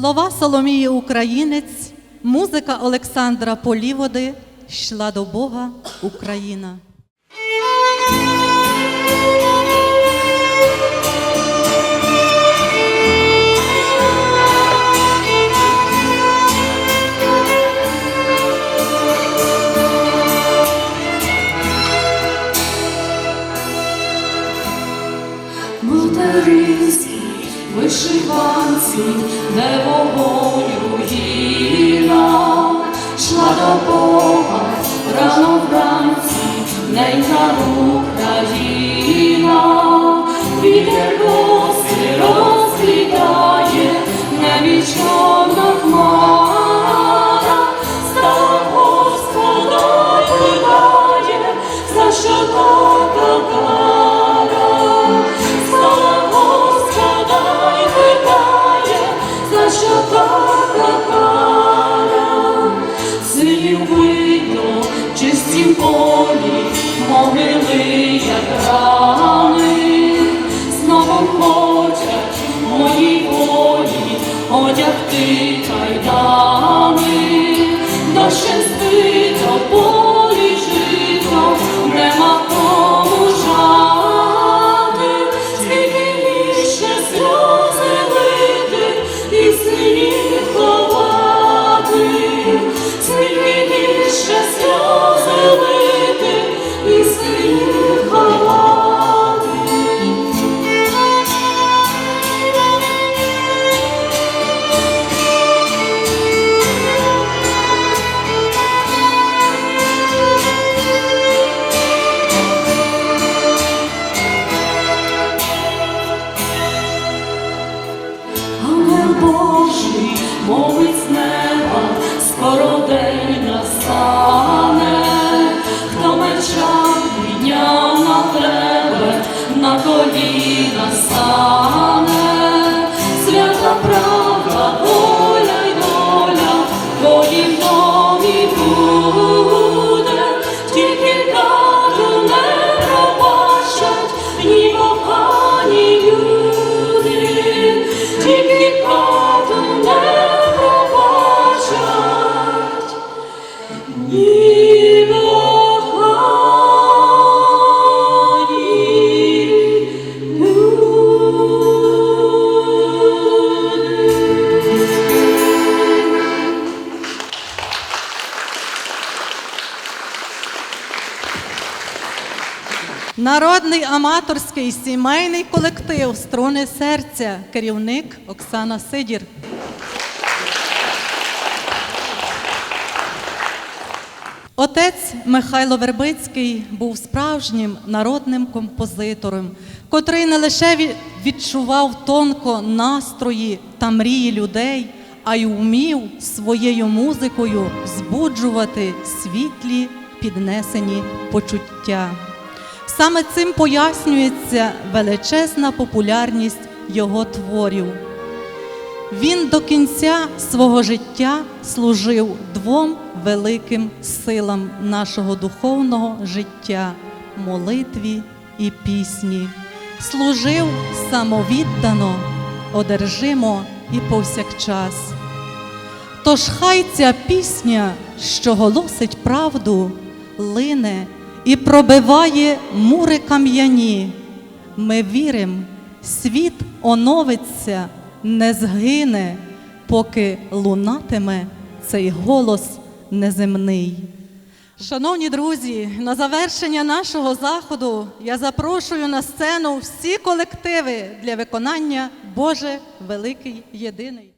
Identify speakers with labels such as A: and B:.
A: Слова Соломії Українець, музика Олександра Поліводи йшла до Бога Україна.
B: Ненька Україна, вітер мовить з неба, скоро день настав.
A: Народний аматорський сімейний колектив Струни серця, керівник Оксана Сидір. Отець Михайло Вербицький був справжнім народним композитором, котрий не лише відчував тонко настрої та мрії людей, а й умів своєю музикою збуджувати світлі піднесені почуття. Саме цим пояснюється величезна популярність його творів. Він до кінця свого життя служив двом великим силам нашого духовного життя молитві і пісні. Служив самовіддано, одержимо і повсякчас. Тож хай ця пісня, що голосить правду, лине і пробиває мури кам'яні. Ми віримо, світ оновиться, не згине, поки лунатиме цей голос неземний. Шановні друзі, на завершення нашого заходу я запрошую на сцену всі колективи для виконання Боже великий єдиний.